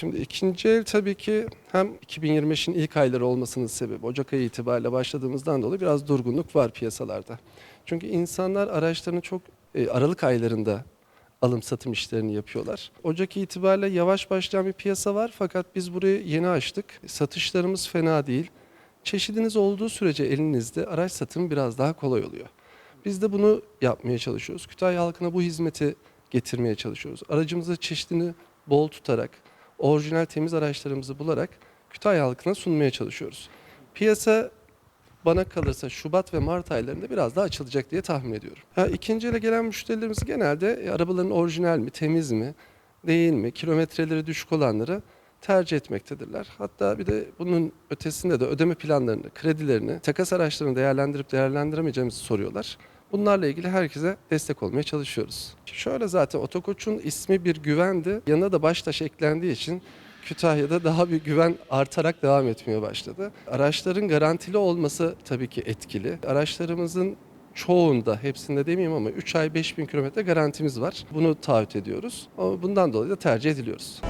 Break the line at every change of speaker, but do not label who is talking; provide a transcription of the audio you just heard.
Şimdi ikinci el tabii ki hem 2025'in ilk ayları olmasının sebebi Ocak ayı itibariyle başladığımızdan dolayı biraz durgunluk var piyasalarda. Çünkü insanlar araçlarını çok e, Aralık aylarında alım satım işlerini yapıyorlar. Ocak itibariyle yavaş başlayan bir piyasa var fakat biz burayı yeni açtık. Satışlarımız fena değil. Çeşidiniz olduğu sürece elinizde araç satımı biraz daha kolay oluyor. Biz de bunu yapmaya çalışıyoruz. Kütahya halkına bu hizmeti getirmeye çalışıyoruz. Aracımızı çeşidini bol tutarak, orijinal temiz araçlarımızı bularak Kütahya halkına sunmaya çalışıyoruz. Piyasa bana kalırsa Şubat ve Mart aylarında biraz daha açılacak diye tahmin ediyorum. Ha, ikinci ele gelen müşterilerimiz genelde e, arabaların orijinal mi, temiz mi, değil mi, kilometreleri düşük olanları tercih etmektedirler. Hatta bir de bunun ötesinde de ödeme planlarını, kredilerini, takas araçlarını değerlendirip değerlendiremeyeceğimizi soruyorlar. Bunlarla ilgili herkese destek olmaya çalışıyoruz. Şöyle zaten Otokoç'un ismi bir güvendi. Yanına da Baştaş eklendiği için Kütahya'da daha bir güven artarak devam etmeye başladı. Araçların garantili olması tabii ki etkili. Araçlarımızın çoğunda, hepsinde demeyeyim ama 3 ay 5000 kilometre garantimiz var. Bunu taahhüt ediyoruz. Ama bundan dolayı da tercih ediliyoruz.